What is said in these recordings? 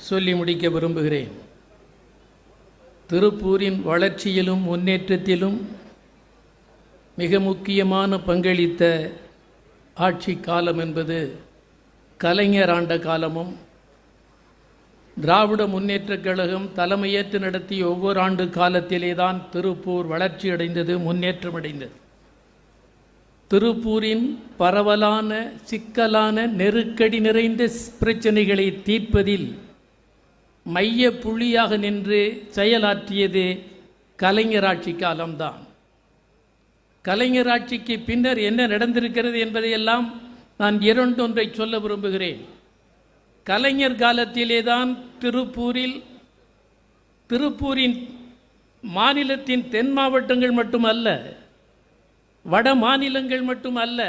சொல்லி முடிக்க விரும்புகிறேன். திருப்பூரின் வளர்ச்சியிலும் முன்னேற்றத்திலும் மிக முக்கியமான பங்களித்த ஆட்சி காலம் என்பது கலைஞர் ஆண்ட காலமும் திராவிட முன்னேற்றக் கழகம் தலைமையேற்று நடத்திய ஒவ்வொரு ஆண்டு காலத்திலே தான் திருப்பூர் வளர்ச்சியடைந்தது முன்னேற்றமடைந்தது முன்னேற்றம் அடைந்தது. திருப்பூரின் பரவலான சிக்கலான நெருக்கடி நிறைந்த பிரச்சனைகளை தீர்ப்பதில் மைய புள்ளியாக நின்று செயலாற்றியது கலைஞராட்சி காலம்தான் கலைஞராட்சிக்கு பின்னர் என்ன நடந்திருக்கிறது என்பதையெல்லாம் நான் இரண்டொன்றை சொல்ல விரும்புகிறேன். கலைஞர் காலத்திலே தான் திருப்பூரில் திருப்பூரின் மாநிலத்தின் தென் மாவட்டங்கள் மட்டுமல்ல வட மாநிலங்கள் மட்டுமல்ல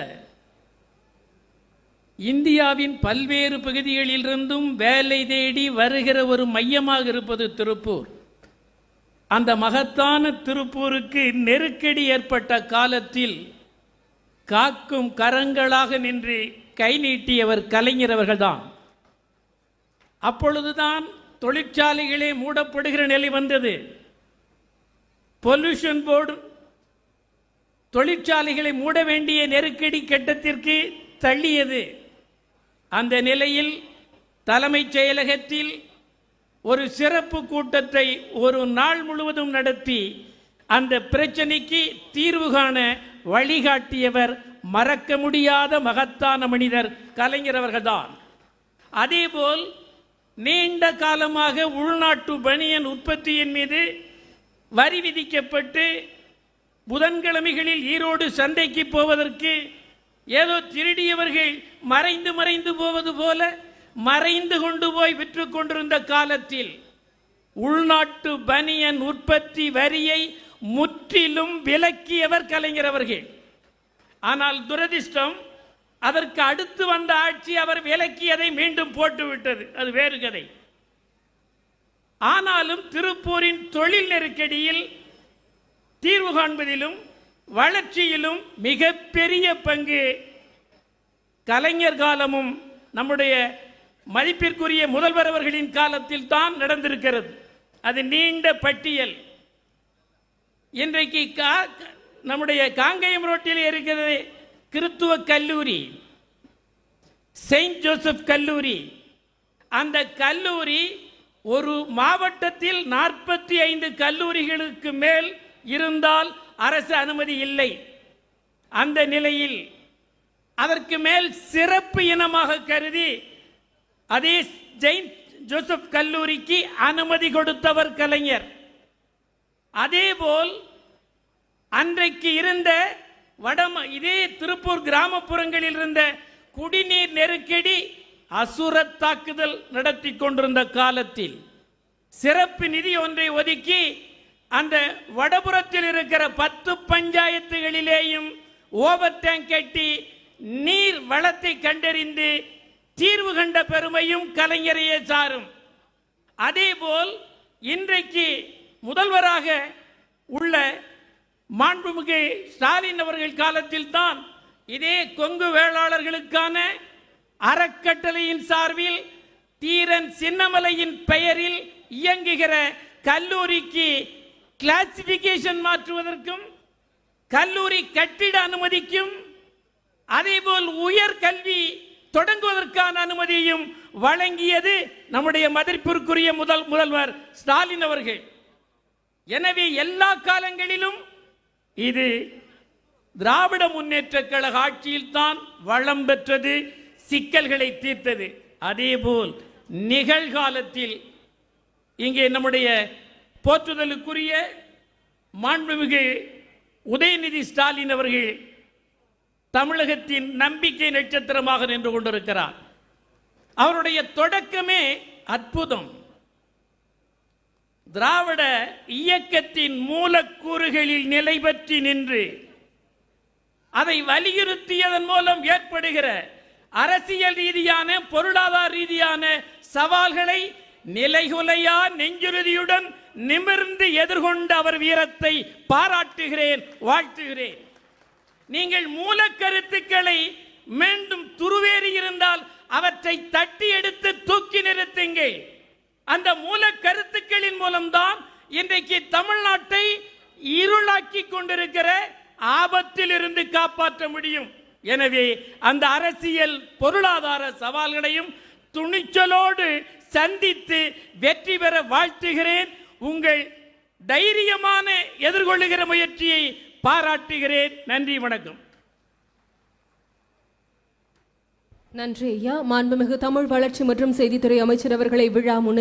இந்தியாவின் பல்வேறு பகுதிகளிலிருந்தும் வேலை தேடி வருகிற ஒரு மையமாக இருப்பது திருப்பூர். அந்த மகத்தான திருப்பூருக்கு நெருக்கடி ஏற்பட்ட காலத்தில் காக்கும் கரங்களாக நின்று கை நீட்டியவர் கலைஞர் அப்பொழுதுதான் தொழிற்சாலைகளே மூடப்படுகிற நிலை வந்தது. பொல்யூஷன் போர்டு தொழிற்சாலைகளை மூட வேண்டிய நெருக்கடி கட்டத்திற்கு தள்ளியது. அந்த நிலையில் தலைமைச் செயலகத்தில் ஒரு சிறப்பு கூட்டத்தை ஒரு நாள் முழுவதும் நடத்தி அந்த பிரச்சனைக்கு தீர்வு காண வழிகாட்டியவர் மறக்க முடியாத மகத்தான மனிதர் கலைஞர் அவர்கள்தான். அதேபோல் நீண்ட காலமாக உள்நாட்டு பனியன் உற்பத்தியின் மீது வரி விதிக்கப்பட்டு புதன்கிழமைகளில் ஈரோடு சந்தைக்கு போவதற்கு ஏதோ திருடியவர்கள் மறைந்து மறைந்து போவது போல மறைந்து கொண்டு போய் விற்று கொண்டிருந்த காலத்தில் உள்நாட்டு பனியன் உற்பத்தி வரியை முற்றிலும் விலக்கியவர் கலைஞர் அவர்கள். ஆனால் துரதிர்ஷ்டம் அதற்கு அடுத்து வந்த ஆட்சி அவர் விலக்கியதை மீண்டும் போட்டுவிட்டது. அது வேறு கதை. ஆனாலும் திருப்பூரின் தொழில் நெருக்கடியில் தீர்வு காண்பதிலும் வளர்ச்சியிலும் மிகப்பெரிய பங்கு கலைஞர் காலமும் நம்முடைய மதிப்பிற்குரிய முதல்வர் அவர்களின் காலத்தில் தான் நடந்திருக்கிறது. அது நீண்ட பட்டியல். இன்றைக்கு கா- நம்முடைய காங்கேயம் ரோட்டில் இருக்கிறது கிறித்துவ கல்லூரி செயின்ட் ஜோசப் கல்லூரி. அந்த கல்லூரி ஒரு மாவட்டத்தில் நாற்பத்தி ஐந்து கல்லூரிகளுக்கு மேல் இருந்தால் அரசு அனுமதி இல்லை. அந்த நிலையில் அதற்கு மேல் சிறப்பு இனமாக கருதி அதே ஜெயின்ட் ஜோசப் கல்லூரிக்கு அனுமதி கொடுத்தவர் கலைஞர். அதேபோல் அன்றைக்கு இருந்த வடம இதே திருப்பூர் கிராமப்புறங்களில் இருந்த குடிநீர் நெருக்கடி அசுர தாக்குதல் நடத்தி கொண்டிருந்த காலத்தில் சிறப்பு நிதி ஒன்றை ஒதுக்கி அந்த வடபுறத்தில் இருக்கிற பத்து பஞ்சாயத்துகளிலேயும் ஓபத்தேன் கட்டி நீர் வளத்தை கண்டறிந்து தீர்வு கண்ட பெருமையும் கலைஞரையே சாரும். அதேபோல் இன்றைக்கு முதல்வராக உள்ள மாண்புமிகு ஸ்டாலின் அவர்கள் காலத்தில் தான் இதே கொங்கு வேளாளர்களுக்கான அறக்கட்டளையின் சார்பில் தீரன் சின்னமலையின் பெயரில் இயங்குகிற கல்லூரிக்கு கிளாசிபிகேஷன் மாற்றுவதற்கும் கல்லூரி கட்டிட அனுமதிக்கும் அதேபோல் உயர் கல்வி தொடங்குவதற்கான அனுமதியும் வழங்கியது நம்முடைய மதிப்பிற்குரிய முதல் முதல்வர் ஸ்டாலின் அவர்கள். எனவே எல்லா காலங்களிலும் இது திராவிட முன்னேற்ற கழக ஆட்சியில் தான் வளம் பெற்றது சிக்கல்களை தீர்த்தது. அதேபோல் நிகழ்காலத்தில் இங்கே நம்முடைய போற்றுதலுக்குரிய மாண்புமிகு உதயநிதி ஸ்டாலின் அவர்கள் தமிழகத்தின் நம்பிக்கை நட்சத்திரமாக நின்று கொண்டிருக்கிறார். அவருடைய தொடக்கமே அற்புதம். திராவிட இயக்கத்தின் மூலக்கூறுகளில் நிலை பற்றி நின்று அதை வலியுறுத்தியதன் மூலம் ஏற்படுகிற அரசியல் ரீதியான பொருளாதார ரீதியான சவால்களை நிலைகுலையா நெஞ்சுறுதியுடன் நிமிர்ந்து எதிர்கொண்ட அவர் வீரத்தை பாராட்டுகிறேன் வாழ்த்துகிறேன். நீங்கள் மூல கருத்துக்களை மீண்டும் துருவேறி இருந்தால் அவற்றை தட்டி எடுத்து தூக்கி நிறுத்துங்கள் அந்த மூல கருத்துக்களின் மூலம்தான் இன்றைக்கு தமிழ்நாட்டை இருளாக்கி கொண்டிருக்கிற ஆபத்தில் இருந்து காப்பாற்ற முடியும். எனவே அந்த அரசியல் பொருளாதார சவால்களையும் துணிச்சலோடு சந்தித்து வெற்றி பெற வாழ்த்துகிறேன். உங்கள் தைரியமான எதிர்கொள்ளுகிற முயற்சியை பாராட்டுகிறேன். நன்றி வணக்கம். நன்றி ஐயா. மாண்புமிகு தமிழ் வளர்ச்சி மற்றும் செய்தித்துறை அமைச்சர் அவர்களை விழா முன்